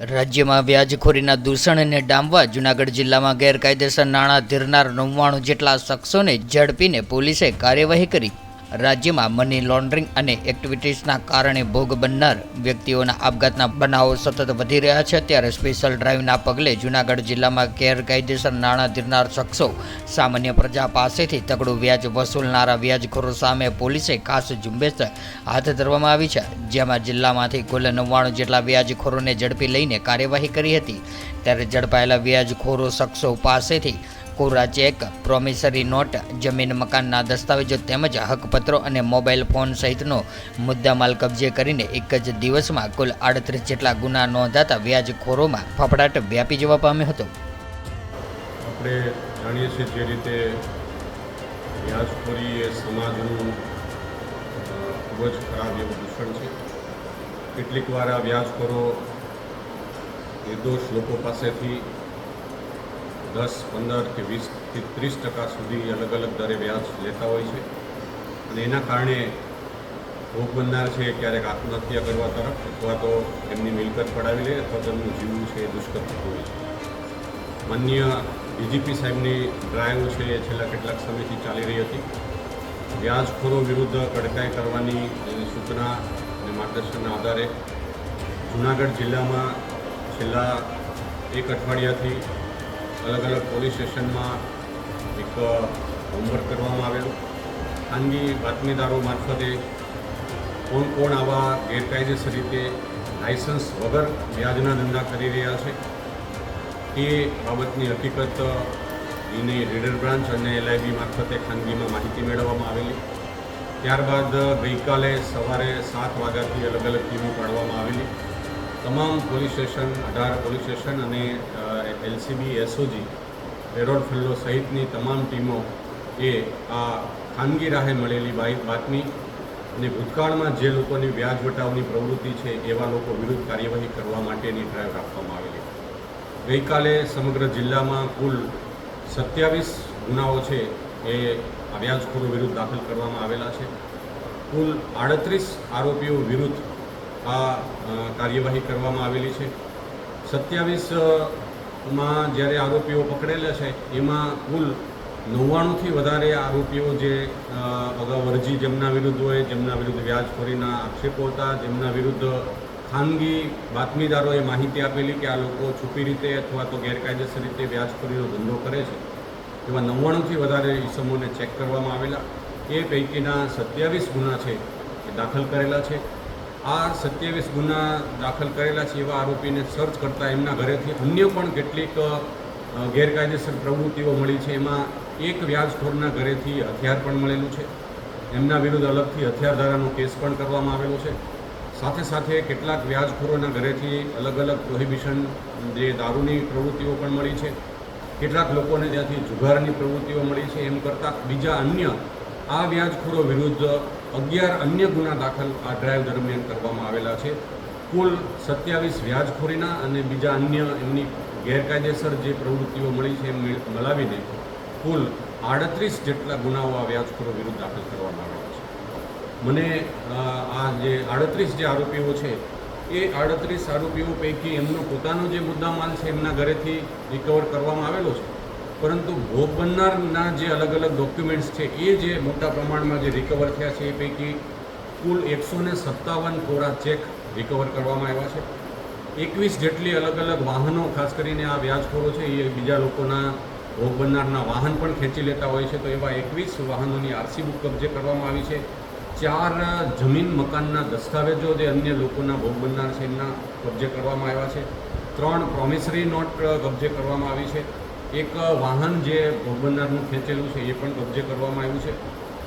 રાજ્યમાં વ્યાજખોરીના દૂષણને ડામવા જૂનાગઢ જિલ્લામાં ગેરકાયદેસર નાણાં ધીરનાર નવ્વાણું જેટલા શખ્સોને ઝડપીને પોલીસે કાર્યવાહી કરી. રાજ્યમાં મની લોન્ડરિંગ અને એક્ટિવિટીઝના કારણે ભોગ બનનાર વ્યક્તિઓના આપઘાતના બનાવો સતત વધી રહ્યા છે. ત્યારે સ્પેશિયલ ડ્રાઇવના પગલે જૂનાગઢ જિલ્લામાં ગેરકાયદેસર નાણાં ધીરનાર શખ્સો સામાન્ય પ્રજા પાસેથી તગડું વ્યાજ વસૂલનારા વ્યાજખોરો સામે પોલીસે ખાસ ઝુંબેશ હાથ ધરવામાં આવી છે. જેમાં જિલ્લામાંથી કુલ નવ્વાણું જેટલા વ્યાજખોરોને ઝડપી લઈને કાર્યવાહી કરી હતી. ત્યારે ઝડપાયેલા વ્યાજખોરો શખ્સો પાસેથી કોરા ચેક પ્રોમિસરી નોટ જમીન મકાનના દસ્તાવેજો તેમજ હકપત્રો અને મોબાઈલ ફોન સહિતનો મુદ્દામાલ કબજે કરીને એક જ દિવસમાં કુલ આડત્રીસ જેટલા ગુના નોંધાતા વ્યાજખોરોમાં ફફડાટ વ્યાપી જવા પામ્યો હતો. આપણે જાણીએ છીએ જે રીતે વ્યાજખોરી એ સમાજનું ખૂબ જ ખરાબ એવું દૂષણ છે. કેટલીક વાર આ વ્યાજખોરો નિર્દોષ લોકો પાસેથી દસ, પંદર કે વીસથી ત્રીસ ટકા સુધી અલગ અલગ દરે વ્યાજ લેતા હોય છે. અને એના કારણે ભોગ બનનાર છે ક્યારેક આત્મહત્યા કરવા તરફ અથવા તો એમની મિલકત પડાવી લે અથવા તેમનું જીવવું છે એ દુષ્કર થતું હોય છે. માન્ય ડીજીપી સાહેબની ડ્રાઈવ છે એ છેલ્લા કેટલાક સમયથી ચાલી રહી હતી. વ્યાજખોરો વિરુદ્ધ કડકાઈ કરવાની એની સૂચના અને માર્ગદર્શનના આધારે જૂનાગઢ જિલ્લામાં છેલ્લા એક અઠવાડિયાથી અલગ અલગ પોલીસ સ્ટેશનમાં એક હોમવર્ક કરવામાં આવેલું. ખાનગી બાતમીદારો મારફતે કોણ કોણ આવા ગેરકાયદેસર રીતે લાયસન્સ વગર વ્યાજના ધંધા કરી રહ્યા છે એ બાબતની હકીકત એની રીડર બ્રાન્ચ અને એલઆઈબી મારફતે ખાનગીમાં માહિતી મેળવવામાં આવેલી. ત્યારબાદ ગઈકાલે સવારે સાત વાગ્યાથી અલગ અલગ ટીમો પાડવામાં આવેલી. તમામ પોલીસ સ્ટેશન, અઢાર પોલીસ સ્ટેશન અને એલસીબી, એસઓજી પેરોલ ફલ્લો સહિતની તમામ ટીમો એ આ ખાનગી રાહે મળેલી બાતમી અને ભૂતકાળમાં જે લોકોની વ્યાજ વટાવની પ્રવૃત્તિ છે એવા લોકો વિરુદ્ધ કાર્યવાહી કરવા માટેની ડ્રાઈવ રાખવામાં આવેલી. ગઈકાલે સમગ્ર જિલ્લામાં કુલ સત્યાવીસ ગુનાઓ છે એ વ્યાજખોરો વિરુદ્ધ દાખલ કરવામાં આવેલા છે. કુલ આડત્રીસ આરોપીઓ વિરુદ્ધ આ કાર્યવાહી કરવામાં આવેલી છે. સત્યાવીસમાં જ્યારે આરોપીઓ પકડેલા છે, એમાં કુલ નવ્વાણુંથી વધારે આરોપીઓ જે અગાઉ અરજી જેમના વિરુદ્ધ હોય, જેમના વિરુદ્ધ વ્યાજખોરીના આક્ષેપો હતા, જેમના વિરુદ્ધ ખાનગી બાતમીદારોએ માહિતી આપેલી કે આ લોકો છુપી રીતે અથવા તો ગેરકાયદેસર રીતે વ્યાજખોરીનો ધંધો કરે છે. એમાં નવ્વાણુંથી વધારે ઇસમોને ચેક કરવામાં આવેલા. એ પૈકીના સત્યાવીસ ગુના છે, એ દાખલ કરેલા છે. આ સત્યાવીસ ગુના દાખલ કરેલા છે એવા આરોપીને સર્ચ કરતાં એમના ઘરેથી અન્ય પણ કેટલીક ગેરકાયદેસર પ્રવૃત્તિઓ મળી છે. એમાં એક વ્યાજખોરના ઘરેથી હથિયાર પણ મળેલું છે. એમના વિરુદ્ધ અલગથી હથિયાર ધારાનો કેસ પણ કરવામાં આવેલો છે. સાથે સાથે કેટલાક વ્યાજખોરોના ઘરેથી અલગ અલગ પ્રોહિબિશન, જે દારૂની પ્રવૃત્તિઓ પણ મળી છે. કેટલાક લોકોને ત્યાંથી જુગારની પ્રવૃત્તિઓ મળી છે. એમ કરતાં બીજા અન્ય આ વ્યાજખોરો વિરુદ્ધ અગિયાર અન્ય ગુના દાખલ આ ડ્રાઈવ દરમિયાન કરવામાં આવેલા છે. કુલ સત્યાવીસ વ્યાજખોરીના અને બીજા અન્ય એમની ગેરકાયદેસર જે પ્રવૃત્તિઓ મળી છે એમ મેળ- મળાવીને કુલ આડત્રીસ જેટલા ગુનાઓ આ વ્યાજખોરો વિરુદ્ધ દાખલ કરવામાં આવેલા છે. મને આ જે આડત્રીસ જે આરોપીઓ છે, એ આડત્રીસ આરોપીઓ પૈકી એમનો પોતાનો જે મુદ્દામાલ છે એમના ઘરેથી રિકવર કરવામાં આવેલો છે. પરંતુ ભોગ બનનારના જે અલગ અલગ ડોક્યુમેન્ટ્સ છે, એ જે મોટા પ્રમાણમાં જે રિકવર થયા છે, એ પૈકી કુલ એકસો ને સત્તાવન કોરા ચેક રિકવર કરવામાં આવ્યા છે. એકવીસ જેટલી અલગ અલગ વાહનો, ખાસ કરીને આ વ્યાજખોરો છે, એ બીજા લોકોના ભોગ બનનારના વાહન પણ ખેંચી લેતા હોય છે. તો એવા એકવીસ વાહનોની આરસી બુક કબજે કરવામાં આવી છે. ચાર જમીન મકાનના દસ્તાવેજો જે અન્ય લોકોના ભોગ બનનાર છે, એમના કબજે કરવામાં આવ્યા છે. ત્રણ પ્રોમિસરી નોટ કબજે કરવામાં આવી છે. એક વાહન જે ભોગબંદારનું ખેંચેલું છે, એ પણ કબજે કરવામાં આવ્યું છે.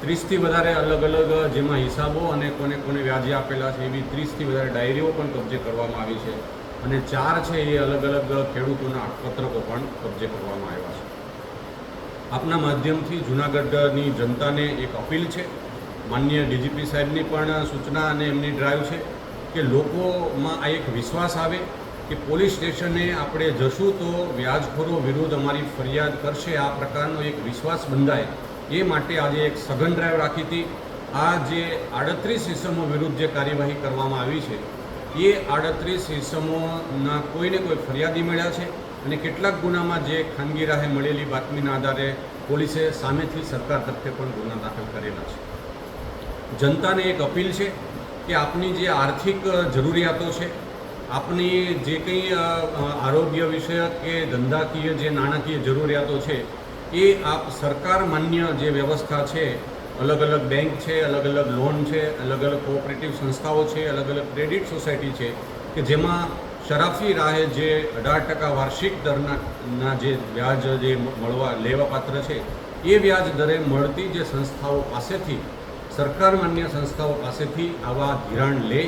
ત્રીસથી વધારે અલગ અલગ જેમાં હિસાબો અને કોને કોને વ્યાજે આપેલા છે, એવી ત્રીસથી વધારે ડાયરીઓ પણ કબજે કરવામાં આવી છે. અને ચાર છે, એ અલગ અલગ ખેડૂતોના પત્રકો પણ કબજે કરવામાં આવ્યા છે. આપના માધ્યમથી જૂનાગઢની જનતાને એક અપીલ છે. માન્ય ડીજીપી સાહેબની પણ સૂચના અને એમની ડ્રાઈવ છે કે લોકોમાં આ એક વિશ્વાસ આવે કે પોલીસ સ્ટેશને આપણે જશું તો વ્યાજખોરો વિરુદ્ધ અમારી ફરિયાદ કરશે. આ પ્રકારનો એક વિશ્વાસ બંધાય. એ માટે આજે એક સઘન ડ્રાઈવ રાખી હતી. આ જે આડત્રીસ ઇસમો વિરુદ્ધ જે કાર્યવાહી કરવામાં આવી છે, એ આડત્રીસ ઇસમોના કોઈને કોઈ ફરિયાદી મળ્યા છે? અને કેટલાક ગુનામાં જે ખાનગી રાહે મળેલી બાતમીના આધારે પોલીસે સામેથી સરકાર તરફે પણ ગુના દાખલ કરેલા છે. જનતાને એક અપીલ છે કે આપની જે આર્થિક જરૂરિયાતો છે આપની જે કંઈ આરોગ્ય વિષયક કે ધંધાકીય જે નાણાકીય જરૂરિયાતો છે, એ આપ સરકાર માન્ય જે વ્યવસ્થા છે, અલગ અલગ બેંક છે, અલગ અલગ લોન છે, અલગ અલગ કોઓપરેટિવ સંસ્થાઓ છે, અલગ અલગ ક્રેડિટ સોસાયટી છે, કે જેમાં શરાફી રાહે જે અઢાર ટકા વાર્ષિક દરના જે વ્યાજ જે મળવા, લેવાપાત્ર છે, એ વ્યાજ દરે મળતી જે સંસ્થાઓ પાસેથી, સરકાર માન્ય સંસ્થાઓ પાસેથી આવા ધિરાણ લે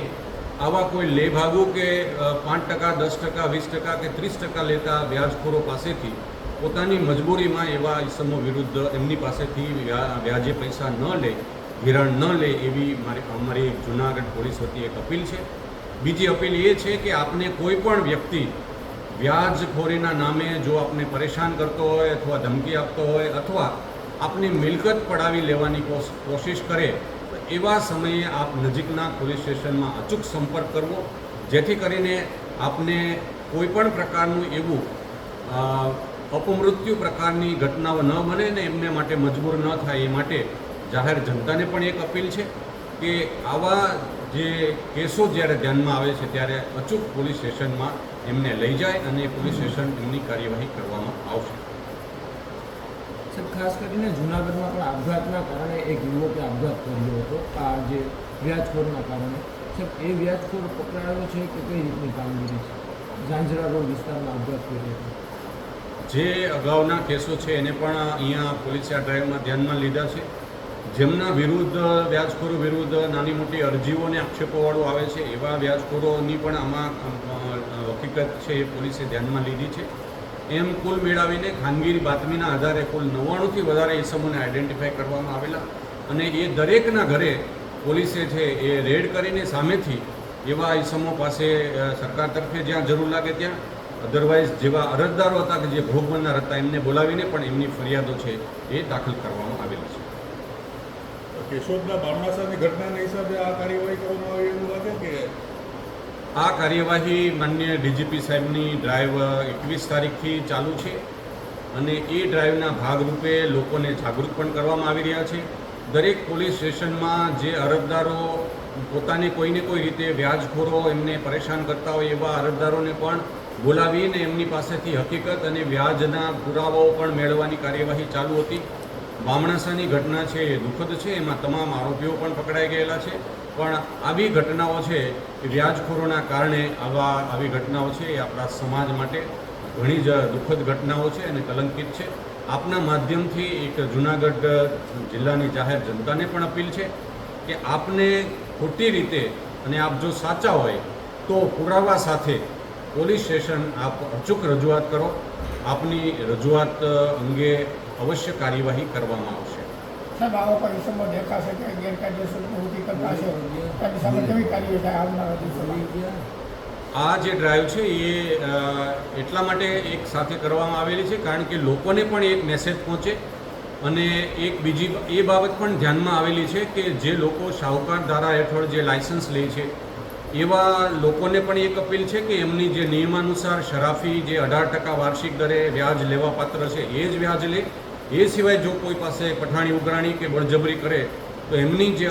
આવા કોઈ લેભાગુ કે પાંચ ટકા, દસ ટકા, વીસ ટકા કે ત્રીસ ટકા લેતા વ્યાજખોરો પાસેથી પોતાની મજબૂરીમાં એવા ઇસમો વિરુદ્ધ એમની પાસેથી વ્યાજે પૈસા ન લે, ધિરાણ ન લે એવી મારી, અમારી જુનાગઢ પોલીસ વતી એક અપીલ છે. બીજી અપીલ એ છે કે આપને કોઈ પણ વ્યક્તિ વ્યાજખોરીના નામે જો આપને પરેશાન કરતો હોય અથવા ધમકી આપતો હોય અથવા આપની મિલકત પડાવી લેવાની કોશ- કોશિશ કરે એવા સમયે આપ નજીકના પોલીસ સ્ટેશનમાં અચૂક સંપર્ક કરવો, જેથી કરીને આપને કોઈપણ પ્રકારનું એવું અપમૃત્યુ પ્રકારની ઘટનાઓ ન બને ને એમને માટે મજબૂર ન થાય, એ માટે જાહેર જનતાને પણ એક અપીલ છે કે આવા જે કેસો જ્યારે ધ્યાનમાં આવે છે ત્યારે અચૂક પોલીસ સ્ટેશનમાં એમને લઈ જાય અને પોલીસ સ્ટેશન એમની કાર્યવાહી કરવામાં આવશે. ખાસ કરીને જુનાગઢમાં પણ આપઘાતના કારણે એક યુવકે આપઘાત કર્યો હતો. આ જે વ્યાજખોરના કારણે. સર એ વ્યાજખોર પકડાયો છે કે કઈ રીતની કામગીરી છે? ઝાંઝરા રોડ વિસ્તારમાં આપઘાત કર્યો હતો. જે અગાઉના કેસો છે એને પણ અહીંયા પોલીસે આ ડ્રાઈવમાં ધ્યાનમાં લીધા છે. જેમના વિરુદ્ધ, વ્યાજખોરો વિરુદ્ધ નાની મોટી અરજીઓ અને આક્ષેપોવાળો આવે છે, એવા વ્યાજખોરોની પણ આમાં હકીકત છે એ પોલીસે ધ્યાનમાં લીધી છે. એમ કુલ મેળવીને ખાનગી બાતમીના આધારે કુલ નવ્વાણુંથી વધારે ઇસમોને આઈડેન્ટિફાય કરવામાં આવેલા અને એ દરેકના ઘરે પોલીસે છે એ રેડ કરીને સામેથી એવા ઇસમો પાસે સરકાર તરફે જ્યાં જરૂર લાગે ત્યાં અધરવાઇઝ જેવા અરજદારો હતા કે જે ભોગ બનનાર હતા, એમને બોલાવીને પણ એમની ફરિયાદો છે એ દાખલ કરવામાં આવેલી છે. કેશોદના બામણાસાની ઘટનાના હિસાબે આ કાર્યવાહી કરવામાં આવે એવું લાગે કે આ કાર્યવાહી માન્ય ડીજીપી સાહેબની ડ્રાઈવ એકવીસ તારીખથી ચાલુ છે અને એ ડ્રાઈવના ભાગરૂપે લોકોને જાગૃત પણ કરવામાં આવી રહ્યા છે. દરેક પોલીસ સ્ટેશનમાં જે અરજદારો પોતાને કોઈને કોઈ રીતે વ્યાજખોરો એમને પરેશાન કરતા હોય એવા અરજદારોને પણ બોલાવીને એમની પાસેથી હકીકત અને વ્યાજના પુરાવાઓ પણ મેળવવાની કાર્યવાહી ચાલુ હતી. બામણાસાની ઘટના છે એ દુઃખદ છે. એમાં તમામ આરોપીઓ પણ પકડાઈ ગયેલા છે. પણ આવી ઘટનાઓ છે એ વ્યાજખોરોના કારણે આવા આવી ઘટનાઓ છે એ આપણા સમાજ માટે ઘણી જ દુઃખદ ઘટનાઓ છે અને કલંકિત છે. આપના માધ્યમથી એક જુનાગઢ જિલ્લાની જાહેર જનતાને પણ અપીલ છે કે આપને ખોટી રીતે અને આપ જો સાચા હોય તો પુરાવા સાથે પોલીસ સ્ટેશન આપ અચૂક રજૂઆત કરો. આપની રજૂઆત અંગે અવશ્ય કાર્યવાહી કરવામાં આવશે. સાહેબ આવા કોઈ દેખાશે કે ગેરકાયદેસર પ્રવૃત્તિ કરતા હશે. તેની સામે કેવી કાર્યવાહી થાય આવનારા દિવસોમાં? આ જે ડ્રાઈવ છે એ એટલા માટે એક સાથે કરવામાં આવેલી છે કારણ કે લોકોને પણ એક મેસેજ પહોંચે અને એક બીજી એ બાબત પણ ધ્યાનમાં આવેલી છે કે જે લોકો શાહુકાર ધારા હેઠળ જે લાયસન્સ લે છે એવા લોકોને પણ એક અપીલ છે કે એમની જે નિયમાનુસાર શરાફી જે અઢાર ટકા વાર્ષિક દરે વ્યાજ લેવા પાત્ર છે એ જ વ્યાજ લે એ સિવાય જો કોઈ પાસે પઠાણી ઉઘરાણી કે બળજબરી કરે તો એમની જે